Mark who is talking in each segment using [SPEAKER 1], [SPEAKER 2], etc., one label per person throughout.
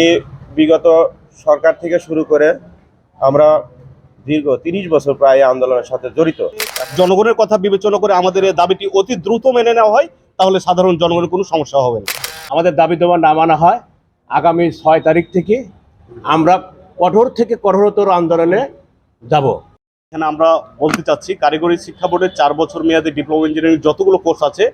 [SPEAKER 1] এই বিগত সরকার থেকে শুরু করে আমরা দীর্ঘ তিরিশ বছর প্রায় আন্দোলনের সাথে জড়িত।
[SPEAKER 2] জনগণের কথা বিবেচনা করে আমাদের এই দাবিটি অতি দ্রুত মেনে নেওয়া হয় তাহলে সাধারণ জনগণের কোনো সমস্যা হবে না।
[SPEAKER 3] আমাদের দাবি দেওয়া না মানা হয় আগামী ছয় তারিখ থেকে আমরা কঠোর থেকে কঠোরতর আন্দোলনে যাব।
[SPEAKER 2] এখানে আমরা বলতে চাচ্ছি কারিগরি শিক্ষা বোর্ডের চার বছর মেয়াদে ডিপ্লোমা ইঞ্জিনিয়ারিং যতগুলো কোর্স আছে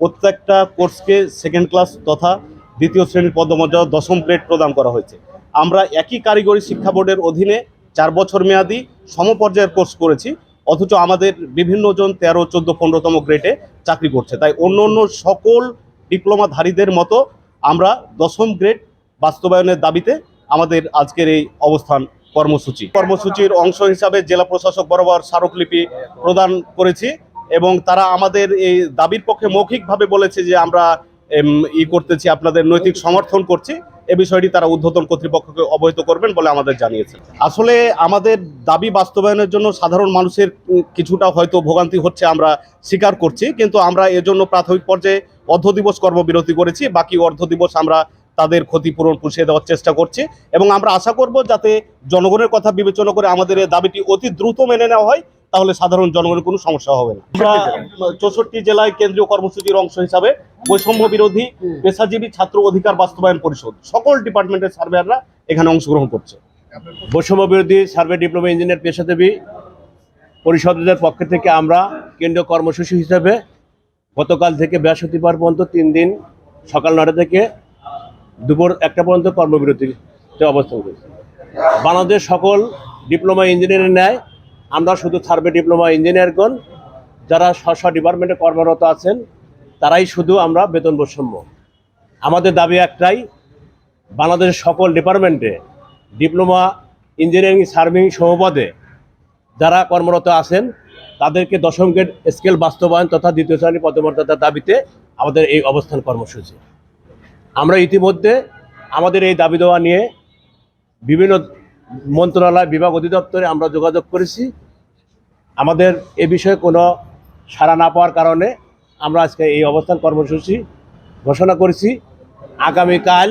[SPEAKER 2] প্রত্যেকটা কোর্সকে সেকেন্ড ক্লাস তথা দ্বিতীয় শ্রেণির পদমর্যাদা দশম গ্রেড প্রদান করা হয়েছে। আমরা একই কারিগরি শিক্ষা বোর্ডের অধীনে চার বছর মেয়াদী সমপর্যায়ের কোর্স করেছি, অথচ আমাদের বিভিন্ন জন তেরো, চোদ্দ, পনেরোতম গ্রেডে চাকরি করছে। তাই অন্য অন্য সকল ডিপ্লোমাধারীদের মতো আমরা দশম গ্রেড বাস্তবায়নের দাবিতে আমাদের আজকের এই অবস্থান কর্মসূচি। কর্মসূচির অংশ হিসাবে জেলা প্রশাসক বরাবর স্মারকলিপি প্রদান করেছি এবং তারা আমাদের এই দাবির পক্ষে মৌখিকভাবে বলেছে যে আমরা ই করতেছি, আপনাদের নৈতিক সমর্থন করছি। এ বিষয়টি তারা ঊর্ধ্বতন কর্তৃপক্ষকে অবহিত করবেন বলে আমাদের জানিয়েছে আসলে আমাদের দাবি বাস্তবায়নের জন্য সাধারণ মানুষের কিছুটা হয়তো ভোগান্তি হচ্ছে আমরা স্বীকার করছি, কিন্তু আমরা এজন্য প্রাথমিক পর্যায়ে অর্ধ দিবস কর্মবিরতি করেছি, বাকি অর্ধ দিবস আমরা তাদের ক্ষতিপূরণ পুষিয়ে দেওয়ার চেষ্টা করছি এবং আমরা আশা করব যাতে জনগণের কথা বিবেচনা করে আমাদের এই দাবিটি অতি দ্রুত মেনে নেওয়া হয়। তাহলে সাধারণ জনগণের কোনো সমস্যা হবে না। চৌষট্টি জেলায় কেন্দ্রীয় কর্মসূচির অংশ হিসাবে বৈষম্য বিরোধী পেশাজীবী ছাত্র অধিকার বাস্তবায়ন পরিষদ, সকল ডিপার্টমেন্টের সার্ভেয়াররা এখানে অংশগ্রহণ করছে।
[SPEAKER 3] বৈষম্য বিরোধী সার্ভে ডিপ্লোমা ইঞ্জিনিয়ার পেশাদেবী পরিষদের পক্ষ থেকে আমরা কেন্দ্রীয় কর্মসূচি হিসেবে গতকাল থেকে বৃহস্পতিবার পর্যন্ত তিন দিন সকাল নটা থেকে দুপুর একটা পর্যন্ত কর্মবিরতিতে অবস্থান করেছি। বাংলাদেশ সকল ডিপ্লোমা ইঞ্জিনিয়ারিং নেয় আমরা শুধু সার্ভে ডিপ্লোমা ইঞ্জিনিয়ারগণ, যারা স্ব ডিপার্টমেন্টে কর্মরত আছেন, তারাই শুধু আমরা বেতন বৈষম্য। আমাদের দাবি একটাই, বাংলাদেশের সকল ডিপার্টমেন্টে ডিপ্লোমা ইঞ্জিনিয়ারিং সার্ভিং সমপদে যারা কর্মরত আছেন, তাদেরকে দশম গ্রেড স্কেল বাস্তবায়ন তথা দ্বিতীয় শ্রেণি পদমর্যাদার দাবিতে আমাদের এই অবস্থান কর্মসূচি। আমরা ইতিমধ্যে আমাদের এই দাবি দেওয়া নিয়ে বিভিন্ন মন্ত্রণালয় বিভাগ অধিদপ্তরে আমরা যোগাযোগ করেছি আমাদের এ বিষয়ে কোনো সাড়া না পাওয়ার কারণে আমরা আজকে এই অবস্থান কর্মসূচি ঘোষণা করেছি আগামীকাল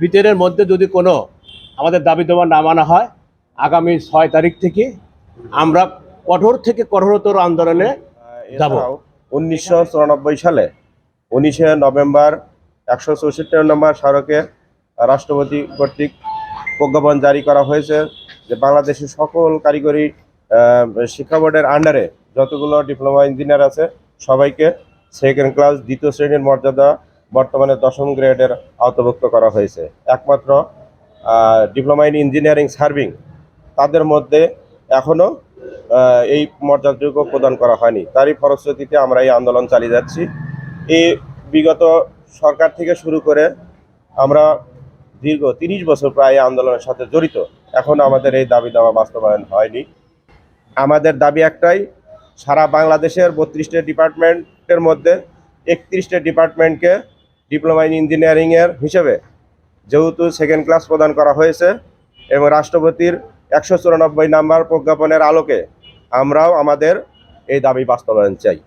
[SPEAKER 3] বিতেরের মধ্যে যদি কোনো আমাদের দাবি দেওয়া না মানা হয় আগামী ছয় তারিখ থেকে আমরা কঠোর থেকে কঠোরতর আন্দোলনে যাব।
[SPEAKER 1] উনিশশো চুরানব্বই সালে উনিশে নভেম্বর একশো চৌষট্টি নম্বর স্মারকে রাষ্ট্রপতি কর্তৃক প্রজ্ঞাপন জারি করা হয়েছে যে বাংলাদেশের সকল কারিগরি শিক্ষা বোর্ডের আন্ডারে যতগুলো ডিপ্লোমা ইঞ্জিনিয়ার আছে, সবাইকে সেকেন্ড ক্লাস দ্বিতীয় শ্রেণির মর্যাদা বর্তমানে দশম গ্রেডের আওতাভুক্ত করা হয়েছে। একমাত্র ডিপ্লোমা ইন ইঞ্জিনিয়ারিং সার্ভিং তাদের মধ্যে এখনও এই মর্যাদাটুকু প্রদান করা হয়নি। তারই ফলশ্রুতিতে আমরা এই আন্দোলন চালিয়ে যাচ্ছি। এই বিগত সরকার থেকে শুরু করে আমরা দীর্ঘ তিরিশ বছর প্রায় আন্দোলনের সাথে জড়িত। এখন আমাদের এই দাবি দাওয়া বাস্তবায়ন হয়নি। আমাদের দাবি একটাই, সারা বাংলাদেশের বত্রিশটা ডিপার্টমেন্টের মধ্যে একত্রিশটা ডিপার্টমেন্টকে ডিপ্লোমা ইন ইঞ্জিনিয়ারিংয়ের হিসেবে যেহেতু সেকেন্ড ক্লাস প্রদান করা হয়েছে এবং রাষ্ট্রপতির একশো চুরানব্বই নাম্বার প্রজ্ঞাপনের আলোকে আমরাও আমাদের এই দাবি বাস্তবায়ন চাই।